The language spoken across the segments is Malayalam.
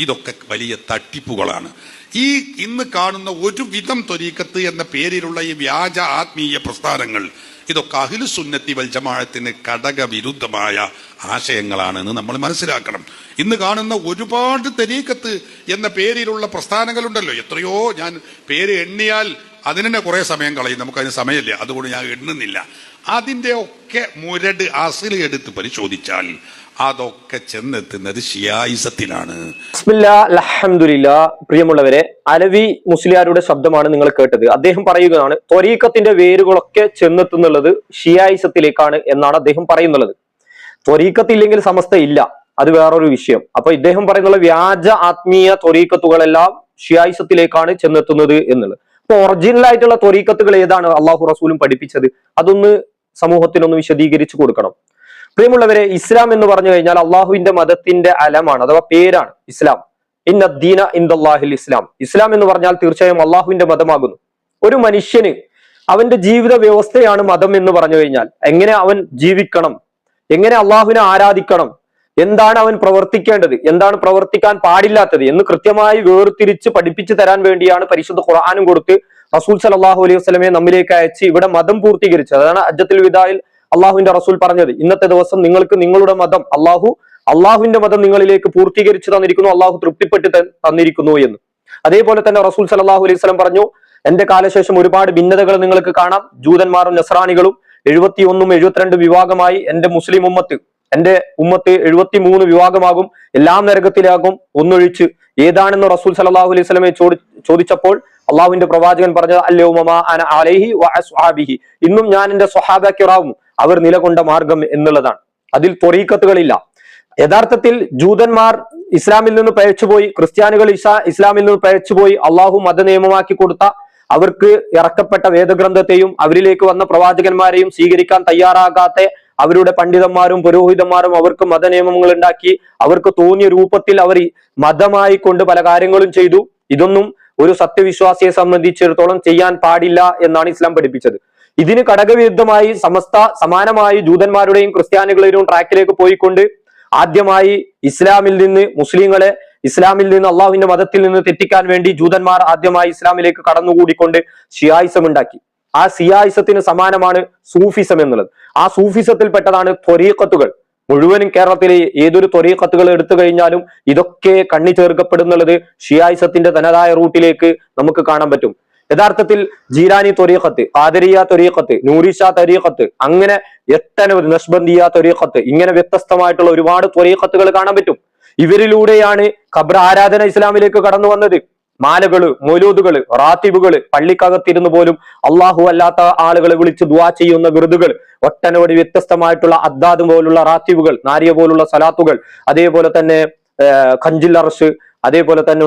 ഇതൊക്കെ വലിയ തട്ടിപ്പുകളാണ്. ഈ ഇന്ന് കാണുന്ന ഒരു വിധം ത്വരീക്കത്ത് എന്ന പേരിലുള്ള ഈ വ്യാജ ആത്മീയ പ്രസ്ഥാനങ്ങൾ ഇതൊക്കെ അഹിലു സുന്നത്തി വൽ ജമാഅത്തിന് ഘടക വിരുദ്ധമായ ആശയങ്ങളാണെന്ന് നമ്മൾ മനസ്സിലാക്കണം. ഇന്ന് കാണുന്ന ഒരുപാട് തെരീക്കത്ത് എന്ന പേരിലുള്ള പ്രസ്ഥാനങ്ങളുണ്ടല്ലോ. എത്രയോ ഞാൻ പേര് എണ്ണിയാൽ അതിന് കുറെ സമയം കളയും. നമുക്കതിന് സമയമില്ല. അതുകൊണ്ട് ഞാൻ എണ്ണുന്നില്ല. അതിന്റെ ഒക്കെ മുരട് അസിൽ എടുത്ത് പരിശോധിച്ചാൽ അതൊക്കെ ചെന്നെത്തുന്നത് ഷിയായിസത്തിലാണ് പ്രിയമുള്ളവരെ അലവി മുസ്ലിയാരുടെ ശബ്ദമാണ് നിങ്ങൾ കേട്ടത്. അദ്ദേഹം പറയുകയാണ് ത്വരീക്കത്തിന്റെ വേരുകളൊക്കെ ചെന്നെത്തുന്നുള്ളത് ഷിയായിസത്തിലേക്കാണ് എന്നാണ് അദ്ദേഹം പറയുന്നുള്ളത്. ത്വരീക്കത്തില്ലെങ്കിൽ സമസ്ത ഇല്ല അത് വേറൊരു വിഷയം. അപ്പൊ ഇദ്ദേഹം പറയുന്നുള്ള വ്യാജ ആത്മീയ ത്വരീക്കത്തുകളെല്ലാം ഷിയായിസത്തിലേക്കാണ് ചെന്നെത്തുന്നത് എന്നുള്ളത്. ഒറിജിനൽ ആയിട്ടുള്ള ത്വരീക്കത്തുകൾ ഏതാണ് അള്ളാഹു റസൂലും പഠിപ്പിച്ചത്? അതൊന്ന് സമൂഹത്തിനൊന്ന് വിശദീകരിച്ചു കൊടുക്കണം. പ്രിയമുള്ളവരെ ഇസ്ലാം എന്ന് പറഞ്ഞു കഴിഞ്ഞാൽ അള്ളാഹുവിന്റെ മതത്തിന്റെ അലമാണ് അഥവാ പേരാണ് ഇസ്ലാം. ഇന്ന ദീന ഇന്ദാഹിൽ ഇസ്ലാം. ഇസ്ലാം എന്ന് പറഞ്ഞാൽ തീർച്ചയായും അള്ളാഹുവിന്റെ മതമാകുന്നു. ഒരു മനുഷ്യന് അവന്റെ ജീവിത വ്യവസ്ഥയാണ് മതം എന്ന് പറഞ്ഞു കഴിഞ്ഞാൽ എങ്ങനെ അവൻ ജീവിക്കണം? എങ്ങനെ അള്ളാഹുവിനെ ആരാധിക്കണം? എന്താണ് അവൻ പ്രവർത്തിക്കേണ്ടത്? എന്താണ് പ്രവർത്തിക്കാൻ പാടില്ലാത്തത്? എന്ന് കൃത്യമായി വേർതിരിച്ച് പഠിപ്പിച്ചു തരാൻ വേണ്ടിയാണ് പരിശുദ്ധ ഖുർആാനും കൊടുത്ത് റസൂൽ സലാഹു അലൈഹി വസ്ലമെ നമ്മിലേക്ക് അയച്ച് ഇവിടെ മതം പൂർത്തീകരിച്ചത്. അതാണ് അജ്ജത്തുൽ വിദായിൽ അള്ളാഹുവിന്റെ റസൂൽ പറഞ്ഞത്. ഇന്നത്തെ ദിവസം നിങ്ങൾക്ക് നിങ്ങളുടെ മതം അള്ളാഹു അള്ളാഹുവിന്റെ മതം നിങ്ങളിലേക്ക് പൂർത്തീകരിച്ചു തന്നിരിക്കുന്നു അള്ളാഹു തൃപ്തിപ്പെട്ട് തന്നിരിക്കുന്നു എന്ന്. അതേപോലെ തന്നെ റസൂൽ സലാഹു അലൈഹി സ്വലം പറഞ്ഞു എന്റെ കാലശേഷം ഒരുപാട് ഭിന്നതകൾ നിങ്ങൾക്ക് കാണാം. ജൂതന്മാരും നസ്രാണികളും എഴുപത്തി ഒന്നും എഴുപത്തിരണ്ട് വിഭാഗമായി എന്റെ മുസ്ലിം ഉമ്മത്ത് എന്റെ ഉമ്മത്ത് എഴുപത്തി മൂന്ന് വിഭാഗമാകും എല്ലാം നരകത്തിലാകും ഒന്നൊഴിച്ച്. ഏതാണെന്ന് റസൂൽ സലാഹു അലൈഹി സ്വലമെ ചോദി ചോദിച്ചപ്പോൾ അള്ളാഹുവിന്റെ പ്രവാചകൻ പറഞ്ഞത് അലൈഹി ഇന്നും ഞാൻ എന്റെ സ്വഹാബാക്കിറാവും അവർ നിലകൊണ്ട മാർഗം എന്നുള്ളതാണ്. അതിൽ ത്വറീക്കത്തുകളില്ല യഥാർത്ഥത്തിൽ ജൂതന്മാർ ഇസ്ലാമിൽ നിന്ന് പഴച്ചുപോയി ക്രിസ്ത്യാനികൾ ഇസാ ഇസ്ലാമിൽ നിന്ന് പഴച്ചുപോയി അള്ളാഹു മതനിയമമാക്കി കൊടുത്ത അവർക്ക് ഇറക്കപ്പെട്ട വേദഗ്രന്ഥത്തെയും അവരിലേക്ക് വന്ന പ്രവാചകന്മാരെയും സ്വീകരിക്കാൻ തയ്യാറാകാത്ത അവരുടെ പണ്ഡിതന്മാരും പുരോഹിതന്മാരും അവർക്ക് മതനിയമങ്ങൾ ഉണ്ടാക്കി അവർക്ക് തോന്നിയ രൂപത്തിൽ അവർ മതമായി കൊണ്ട് പല കാര്യങ്ങളും ചെയ്തു. ഇതൊന്നും ഒരു സത്യവിശ്വാസിയെ സംബന്ധിച്ചിടത്തോളം ചെയ്യാൻ പാടില്ല എന്നാണ് ഇസ്ലാം പഠിപ്പിച്ചത്. ഇതിന് ഘടകവിരുദ്ധമായി സമസ്ത സമാനമായി ജൂതന്മാരുടെയും ക്രിസ്ത്യാനികളുടെയും ട്രാക്കിലേക്ക് പോയിക്കൊണ്ട് ആദ്യമായി ഇസ്ലാമിൽ നിന്ന് മുസ്ലിങ്ങളെ ഇസ്ലാമിൽ നിന്ന് അള്ളാഹുവിന്റെ മതത്തിൽ നിന്ന് തെറ്റിക്കാൻ വേണ്ടി ജൂതന്മാർ ആദ്യമായി ഇസ്ലാമിലേക്ക് കടന്നുകൂടിക്കൊണ്ട് ഷിയായിസം ഉണ്ടാക്കി ആ സിയായിസത്തിന് സമാനമാണ് സൂഫിസം എന്നുള്ളത്. ആ സൂഫിസത്തിൽപ്പെട്ടതാണ് ത്വരീക്കത്തുകൾ മുഴുവനും കേരളത്തിലെ ഏതൊരു ത്വരീക്കത്തുകൾ എടുത്തു കഴിഞ്ഞാലും ഇതൊക്കെ കണ്ണി ചേർക്കപ്പെടുന്നുള്ളത് ഷിയായിസത്തിന്റെ തനതായ റൂട്ടിലേക്ക് നമുക്ക് കാണാൻ പറ്റും. യഥാർത്ഥത്തിൽ ജീരാനി ത്വരീഖത്ത് ആദരിയ ത്വരീഖത്ത് നൂരിഷ ത്വരീഖത്ത് അങ്ങനെ എത്തനവധി നഷ്ബന്ദിയ ത്വരീഖത്ത് ഇങ്ങനെ വ്യത്യസ്തമായിട്ടുള്ള ഒരുപാട് ത്വരീഖത്തുകൾ കാണാൻ പറ്റും. ഇവരിലൂടെയാണ് ഖബർ ആരാധന ഇസ്ലാമിലേക്ക് കടന്നു വന്നത്. മാലകൾ മൊലൂദുകൾ റാത്തിബുകൾ പള്ളിക്കകത്തിരുന്ന് പോലും അള്ളാഹു അല്ലാത്ത ആളുകളെ വിളിച്ച് ദുവാ ചെയ്യുന്ന വിറുതുകൾ ഒട്ടനവധി വ്യത്യസ്തമായിട്ടുള്ള അദ്ദാദ് പോലുള്ള റാത്തിബുകൾ നാരിയ പോലുള്ള സലാത്തുകൾ അതേപോലെ തന്നെ ഖഞ്ചിൽ അതേപോലെ തന്നെ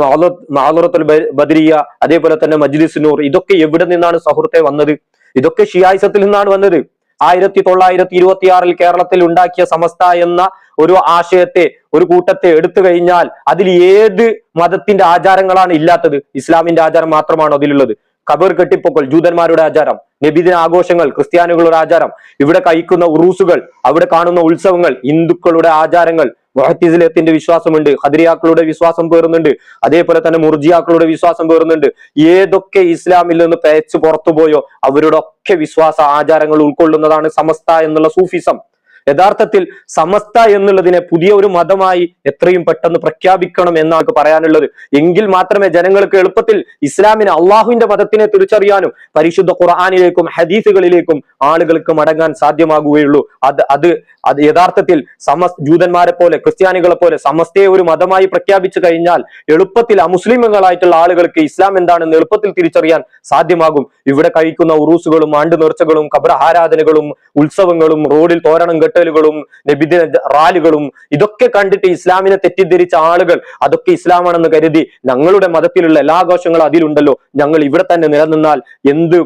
മാലുറത്തുൽ ബദരിയ അതേപോലെ തന്നെ മജ്ലിസ് നൂർ ഇതൊക്കെ എവിടെ നിന്നാണ് സുഹൃത്തെ വന്നത്? ഇതൊക്കെ ഷിയായിസത്തിൽ നിന്നാണ് വന്നത്. ആയിരത്തി തൊള്ളായിരത്തി ഇരുപത്തി ആറിൽ കേരളത്തിൽ ഉണ്ടാക്കിയ സമസ്ത എന്ന ഒരു ആശയത്തെ ഒരു കൂട്ടത്തെ എടുത്തു കഴിഞ്ഞാൽ അതിൽ ഏത് മതത്തിന്റെ ആചാരങ്ങളാണ് ഇല്ലാത്തത്? ഇസ്ലാമിന്റെ ആചാരം മാത്രമാണോ അതിലുള്ളത്? കബർ കെട്ടിപ്പൊക്കൽ ജൂതന്മാരുടെ ആചാരം നബിദിന ആഘോഷങ്ങൾ ക്രിസ്ത്യാനികളുടെ ആചാരം ഇവിടെ കഴിക്കുന്ന ഉറൂസുകൾ അവിടെ കാണുന്ന ഉത്സവങ്ങൾ ഹിന്ദുക്കളുടെ ആചാരങ്ങൾ മുഹത്തിസിലത്തിന്റെ വിശ്വാസമുണ്ട് ഹദരിയാക്കളുടെ വിശ്വാസം പേറുന്നുണ്ട് അതേപോലെ തന്നെ മുർജിയാക്കളുടെ വിശ്വാസം പേറുന്നുണ്ട്. ഏതൊക്കെ ഇസ്ലാമിൽ നിന്ന് പേച്ച് പുറത്തുപോയോ അവരുടെ ഒക്കെ വിശ്വാസ ആചാരങ്ങൾ ഉൾക്കൊള്ളുന്നതാണ് സമസ്ത എന്നുള്ള സൂഫിസം. യഥാർത്ഥത്തിൽ സമസ്ത എന്നുള്ളതിനെ പുതിയ ഒരു മതമായി എത്രയും പെട്ടെന്ന് പ്രഖ്യാപിക്കണം എന്നാണ് പറയാനുള്ളത്. എങ്കിൽ മാത്രമേ ജനങ്ങൾക്ക് എളുപ്പത്തിൽ ഇസ്ലാമിനെ അള്ളാഹുവിന്റെ മതത്തിനെ തിരിച്ചറിയാനും പരിശുദ്ധ ഖുർആാനിലേക്കും ഹദീസുകളിലേക്കും ആളുകൾക്ക് മടങ്ങാൻ സാധ്യമാകുകയുള്ളൂ. അത് അത് അത് യഥാർത്ഥത്തിൽ സമസ് ജൂതന്മാരെ പോലെ ക്രിസ്ത്യാനികളെ പോലെ സമസ്തയെ ഒരു മതമായി പ്രഖ്യാപിച്ചു കഴിഞ്ഞാൽ എളുപ്പത്തിൽ അമുസ്ലിമുകളായിട്ടുള്ള ആളുകൾക്ക് ഇസ്ലാം എന്താണെന്ന് എളുപ്പത്തിൽ തിരിച്ചറിയാൻ സാധ്യമാകും. ഇവിടെ കഴിക്കുന്ന ഉറൂസുകളും ആണ്ടു നേർച്ചകളും ഖബർ ആരാധനകളും ഉത്സവങ്ങളും റോഡിൽ തോരണം കെട്ടലുകളും നബിദിന റാലികളും ഇതൊക്കെ കണ്ടിട്ട് ഇസ്ലാമിനെ തെറ്റിദ്ധരിച്ച ആളുകൾ അതൊക്കെ ഇസ്ലാമാണെന്ന് കരുതി ഞങ്ങളുടെ മതത്തിലുള്ള എല്ലാ ആഘോഷങ്ങളും അതിലുണ്ടല്ലോ. ഞങ്ങൾ ഇവിടെ തന്നെ നിലനിന്നാൽ എന്ത്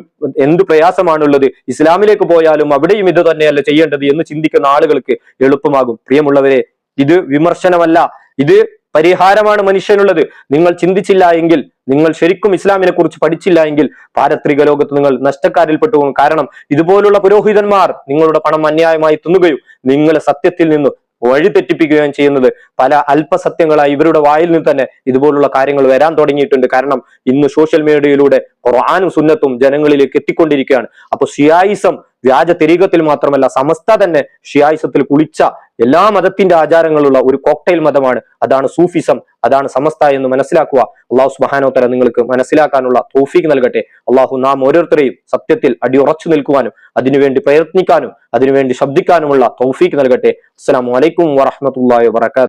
എന്ത് പ്രയാസമാണുള്ളത്? ഇസ്ലാമിലേക്ക് പോയാലും അവിടെയും ഇത് തന്നെയല്ല ചെയ്യേണ്ടത് എന്ന് ചിന്തിക്കുന്ന ആളുകൾക്ക് എളുപ്പമാകും. പ്രിയമുള്ളവരെ ഇത് വിമർശനമല്ല. ഇത് പരിഹാരമാണ് മനുഷ്യനുള്ളത്. നിങ്ങൾ ചിന്തിച്ചില്ല എങ്കിൽ നിങ്ങൾ ശരിക്കും ഇസ്ലാമിനെ കുറിച്ച് പഠിച്ചില്ല എങ്കിൽ പാരത്രിക ലോകത്ത് നിങ്ങൾ നഷ്ടക്കാരിൽപ്പെട്ടു പോകും. കാരണം ഇതുപോലുള്ള പുരോഹിതന്മാർ നിങ്ങളുടെ പണം അന്യായമായി തിന്നുകയും നിങ്ങളെ സത്യത്തിൽ നിന്ന് വഴി തെറ്റിപ്പിക്കുകയും ചെയ്യുന്നത് പല അല്പസത്യങ്ങളായി ഇവരുടെ വായിൽ നിന്ന് തന്നെ ഇതുപോലുള്ള കാര്യങ്ങൾ വരാൻ തുടങ്ങിയിട്ടുണ്ട്. കാരണം ഇന്ന് സോഷ്യൽ മീഡിയയിലൂടെ ഖുർആാനും സുന്നത്തും ജനങ്ങളിലേക്ക് എത്തിക്കൊണ്ടിരിക്കുകയാണ്. അപ്പൊ ഷിയായിസം വ്യാജ തിരീകത്തിൽ മാത്രമല്ല സമസ്ത തന്നെ ഷിയായിസത്തിൽ കുളിച്ച എല്ലാ മതത്തിന്റെ ആചാരങ്ങളുള്ള ഒരു കോക്ടൈൽ മതമാണ്. അതാണ് സൂഫിസം അതാണ് സമസ്ത എന്ന് മനസ്സിലാക്കുക. അള്ളാഹു സുബാനോ തല നിങ്ങൾക്ക് മനസ്സിലാക്കാനുള്ള തോഫീക്ക് നൽകട്ടെ. അള്ളാഹു നാം ഓരോരുത്തരെയും സത്യത്തിൽ അടിയുറച്ചു നിൽക്കുവാനും അതിനുവേണ്ടി പ്രയത്നിക്കാനും അതിനുവേണ്ടി ശബ്ദിക്കാനുമുള്ള തോഫീക്ക് നൽകട്ടെ. അസ്സാം വലൈക്കും വാഹമത്തല്ലാ വബറകാതുഹു